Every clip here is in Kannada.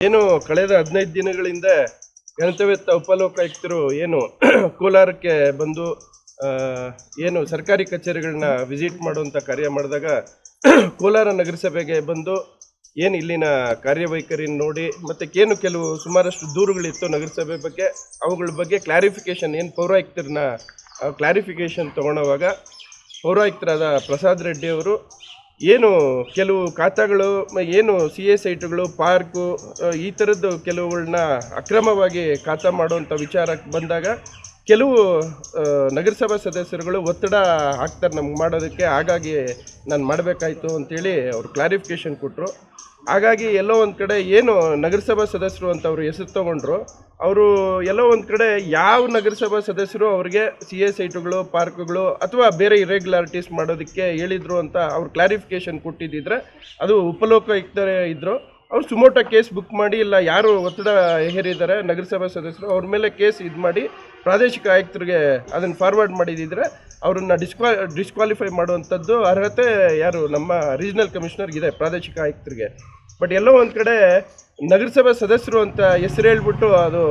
ಏನು ಕಳೆದ ಹದಿನೈದು ದಿನಗಳಿಂದ ಗಣತವ್ಯತ್ತ ಉಪಲೋಕಾಯುಕ್ತರು ಏನು ಕೋಲಾರಕ್ಕೆ ಬಂದು ಏನು ಸರ್ಕಾರಿ ಕಚೇರಿಗಳನ್ನ ವಿಸಿಟ್ ಮಾಡುವಂಥ ಕಾರ್ಯ ಮಾಡಿದಾಗ ಕೋಲಾರ ನಗರಸಭೆಗೆ ಬಂದು ಏನು ಇಲ್ಲಿನ ಕಾರ್ಯವೈಖರಿ ನೋಡಿ, ಮತ್ತು ಏನು ಕೆಲವು ಸುಮಾರಷ್ಟು ದೂರುಗಳಿತ್ತು ನಗರಸಭೆ ಬಗ್ಗೆ, ಅವುಗಳ ಬಗ್ಗೆ ಕ್ಲಾರಿಫಿಕೇಶನ್ ಏನು ಪೌರಾಯುಕ್ತರನ್ನ ಕ್ಲಾರಿಫಿಕೇಶನ್ ತೊಗೊಳೋವಾಗ ಪೌರಾಯುಕ್ತರಾದ ಪ್ರಸಾದ್ ರೆಡ್ಡಿ ಅವರು ಏನು ಕೆಲವು ಖಾತಾಗಳು, ಏನು ಸಿ ಎ ಸೈಟ್ಗಳು, ಪಾರ್ಕು ಈ ಥರದ್ದು ಕೆಲವುಗಳನ್ನ ಅಕ್ರಮವಾಗಿ ಖಾತಾ ಮಾಡುವಂಥ ವಿಚಾರಕ್ಕೆ ಬಂದಾಗ ಕೆಲವು ನಗರಸಭಾ ಸದಸ್ಯರುಗಳು ಒತ್ತಡ ಹಾಕ್ತಾರೆ ನಮ್ಗೆ ಮಾಡೋದಕ್ಕೆ. ಹಾಗಾಗಿ ನಾನು ಮಾಡಬೇಕಾಯ್ತು ಅಂತೇಳಿ ಅವರು ಕ್ಲಾರಿಫಿಕೇಶನ್ ಕೊಟ್ಟರು ಹಾಗಾಗಿ ಎಲ್ಲೋ ಒಂದು ಕಡೆ ಏನು ನಗರಸಭಾ ಸದಸ್ಯರು ಅಂತ ಅವರು ಹೆಸರು ತೊಗೊಂಡ್ರು, ಅವರು ಎಲ್ಲೋ ಒಂದು ಕಡೆ ಯಾವ ನಗರಸಭಾ ಸದಸ್ಯರು ಅವ್ರಿಗೆ ಸಿ ಎ ಸೈಟುಗಳು, ಪಾರ್ಕ್ಗಳು ಅಥವಾ ಬೇರೆ ಇರೆಗ್ಯುಲಾರಿಟೀಸ್ ಮಾಡೋದಕ್ಕೆ ಹೇಳಿದ್ರು ಅಂತ ಅವ್ರು ಕ್ಲಾರಿಫಿಕೇಶನ್ ಕೊಟ್ಟಿದ್ದಿದ್ರೆ ಅದು ಉಪಲೋಕಾಯುಕ್ತರೇ ಇದ್ದರು ಅವ್ರು ಸುಮೋಟ ಕೇಸ್ ಬುಕ್ ಮಾಡಿ, ಇಲ್ಲ ಯಾರು ಒತ್ತಡ ಹೇರಿದ್ದಾರೆ, ನಗರಸಭಾ ಸದಸ್ಯರು, ಅವ್ರ ಮೇಲೆ ಕೇಸ್ ಇದು ಮಾಡಿ ಪ್ರಾದೇಶಿಕ ಆಯುಕ್ತರಿಗೆ ಅದನ್ನು ಫಾರ್ವರ್ಡ್ ಮಾಡಿದಿದ್ರೆ ಅವ್ರನ್ನ ಡಿಸ್ಕ್ವಾ ಡಿಸ್ಕ್ವಾಲಿಫೈ ಮಾಡುವಂಥದ್ದು ಅರ್ಹತೆ ಯಾರು ನಮ್ಮ ರೀಜನಲ್ ಕಮಿಷನರ್ಗಿದೆ ಪ್ರಾದೇಶಿಕ ಆಯುಕ್ತರಿಗೆ. ಬಟ್ ಎಲ್ಲೋ ಒಂದು ಕಡೆ ನಗರಸಭಾ ಸದಸ್ಯರು ಅಂತ ಹೆಸರು ಹೇಳ್ಬಿಟ್ಟು ಅದು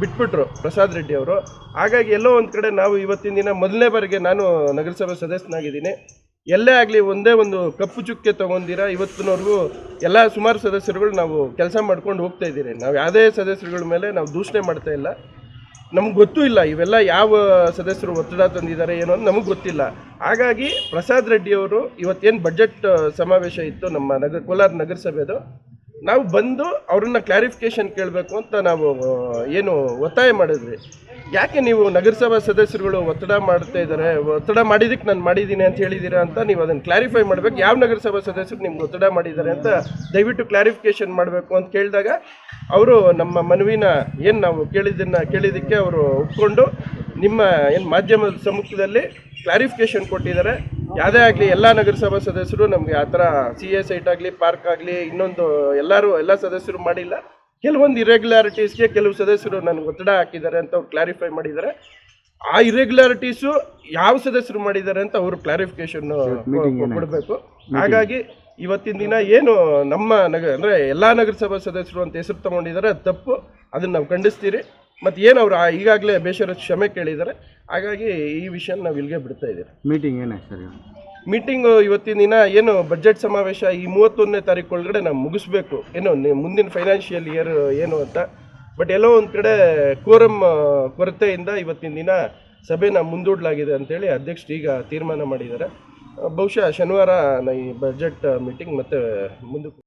ಬಿಟ್ಬಿಟ್ರು ಪ್ರಸಾದ್ ರೆಡ್ಡಿ ಅವರು. ಹಾಗಾಗಿ ಎಲ್ಲೋ ಒಂದು ಕಡೆ ನಾವು ಇವತ್ತಿನ ದಿನ ಮೊದಲನೇ ಬಾರಿಗೆ ನಾನು ನಗರಸಭಾ ಸದಸ್ಯನಾಗಿದ್ದೀನಿ. ಎಲ್ಲೇ ಆಗಲಿ ಒಂದೇ ಒಂದು ಕಪ್ಪು ಚುಕ್ಕೆ ತೊಗೊಂಡಿರ, ಇವತ್ತಿನವರೆಗೂ ಎಲ್ಲ ಸುಮಾರು ಸದಸ್ಯರುಗಳು ನಾವು ಕೆಲಸ ಮಾಡ್ಕೊಂಡು ಹೋಗ್ತಾ ಇದ್ದೀರಿ. ನಾವು ಯಾವುದೇ ಸದಸ್ಯರುಗಳ ಮೇಲೆ ನಾವು ದೂಷಣೆ ಮಾಡ್ತಾ ಇಲ್ಲ. ನಮ್ಗೆ ಗೊತ್ತೂ ಇಲ್ಲ ಇವೆಲ್ಲ ಯಾವ ಸದಸ್ಯರು ಒತ್ತಡ ತಂದಿದ್ದಾರೆ ಏನೋ ಅಂತ ನಮಗೆ ಗೊತ್ತಿಲ್ಲ. ಹಾಗಾಗಿ ಪ್ರಸಾದ್ ರೆಡ್ಡಿಯವರು ಇವತ್ತೇನು ಬಜೆಟ್ ಸಮಾವೇಶ ಇತ್ತು ನಮ್ಮ ನಗರ ಕೋಲಾರ ನಗರಸಭೆದು, ನಾವು ಬಂದು ಅವ್ರನ್ನ ಕ್ಲಾರಿಫಿಕೇಶನ್ ಕೇಳಬೇಕು ಅಂತ ನಾವು ಏನು ಒತ್ತಾಯ ಮಾಡಿದ್ವಿ. ಯಾಕೆ ನೀವು ನಗರಸಭಾ ಸದಸ್ಯರುಗಳು ಒತ್ತಡ ಮಾಡ್ತಾ ಇದ್ದಾರೆ? ಒತ್ತಡ ಮಾಡಿದಕ್ಕೆ ನಾನು ಮಾಡಿದ್ದೀನಿ ಅಂತ ಹೇಳಿದ್ದೀರಾ ಅಂತ ನೀವು ಅದನ್ನು ಕ್ಲಾರಿಫೈ ಮಾಡಬೇಕು. ಯಾವ ನಗರಸಭಾ ಸದಸ್ಯರು ನಿಮ್ಗೆ ಒತ್ತಡ ಮಾಡಿದ್ದಾರೆ ಅಂತ ದಯವಿಟ್ಟು ಕ್ಲಾರಿಫಿಕೇಶನ್ ಮಾಡಬೇಕು ಅಂತ ಕೇಳಿದಾಗ ಅವರು ನಮ್ಮ ಮನವಿನ ಏನು ನಾವು ಕೇಳಿದ್ದನ್ನು ಕೇಳಿದ್ದಕ್ಕೆ ಅವರು ಒಪ್ಕೊಂಡು ನಿಮ್ಮ ಏನು ಮಾಧ್ಯಮದ ಸಮ್ಮುಖದಲ್ಲಿ ಕ್ಲಾರಿಫಿಕೇಶನ್ ಕೊಟ್ಟಿದ್ದಾರೆ. ಯಾವುದೇ ಆಗಲಿ ಎಲ್ಲ ನಗರಸಭಾ ಸದಸ್ಯರು ನಮಗೆ ಆ ಥರ ಸಿ ಎ ಸೈಟ್ ಆಗಲಿ ಪಾರ್ಕ್ ಆಗಲಿ, ಇನ್ನೊಂದು ಎಲ್ಲರೂ, ಎಲ್ಲ ಸದಸ್ಯರು ಮಾಡಿಲ್ಲ. ಕೆಲವೊಂದು ಇರೆಗ್ಯುಲಾರಿಟೀಸ್ಗೆ ಕೆಲವು ಸದಸ್ಯರು ನನಗೆ ಒತ್ತಡ ಹಾಕಿದ್ದಾರೆ ಅಂತ ಅವ್ರು ಕ್ಲಾರಿಫೈ ಮಾಡಿದ್ದಾರೆ. ಆ ಇರೆಗ್ಯುಲಾರಿಟೀಸು ಯಾವ ಸದಸ್ಯರು ಮಾಡಿದ್ದಾರೆ ಅಂತ ಅವರು ಕ್ಲಾರಿಫಿಕೇಶನ್ ಕೊಡಬೇಕು. ಹಾಗಾಗಿ ಇವತ್ತಿನ ದಿನ ಏನು ನಮ್ಮ ನಗರ ಅಂದರೆ ಎಲ್ಲ ನಗರಸಭಾ ಸದಸ್ಯರು ಅಂತ ಹೆಸರು ತಗೊಂಡಿದ್ದಾರೆ ಅದು ತಪ್ಪು. ಅದನ್ನು ನಾವು ಖಂಡಿಸ್ತೀರಿ. ಮತ್ತು ಏನು ಅವರು ಈಗಾಗಲೇ ಬೇಷರ ಕ್ಷಮೆ ಕೇಳಿದ್ದಾರೆ ಹಾಗಾಗಿ ಈ ವಿಷಯ ನಾವು ಇಲ್ಲಿಗೆ ಬಿಡ್ತಾ ಇದ್ದೀವಿ ಮೀಟಿಂಗ್ ಏನೇ ಸರ್? ಮೀಟಿಂಗು ಇವತ್ತಿನ ದಿನ ಏನು ಬಜೆಟ್ ಸಮಾವೇಶ ಈ ಮೂವತ್ತೊಂದನೇ ತಾರೀಕು ಒಳಗಡೆ ನಾವು ಮುಗಿಸ್ಬೇಕು. ಏನು ಮುಂದಿನ ಫೈನಾನ್ಷಿಯಲ್ ಇಯರ್ ಏನು ಅಂತ. ಬಟ್ ಎಲ್ಲೋ ಒಂದು ಕಡೆ ಕೋರಮ್ ಕೊರತೆಯಿಂದ ಇವತ್ತಿನ ದಿನ ಸಭೆನ ಮುಂದೂಡಲಾಗಿದೆ ಅಂತೇಳಿ ಅಧ್ಯಕ್ಷರು ಈಗ ತೀರ್ಮಾನ ಮಾಡಿದ್ದಾರೆ. ಬಹುಶಃ ಶನಿವಾರ ನ- ಈ ಬಜೆಟ್ ಮೀಟಿಂಗ್ ಮತ್ತೆ ಮುಂದಕ್ಕೆ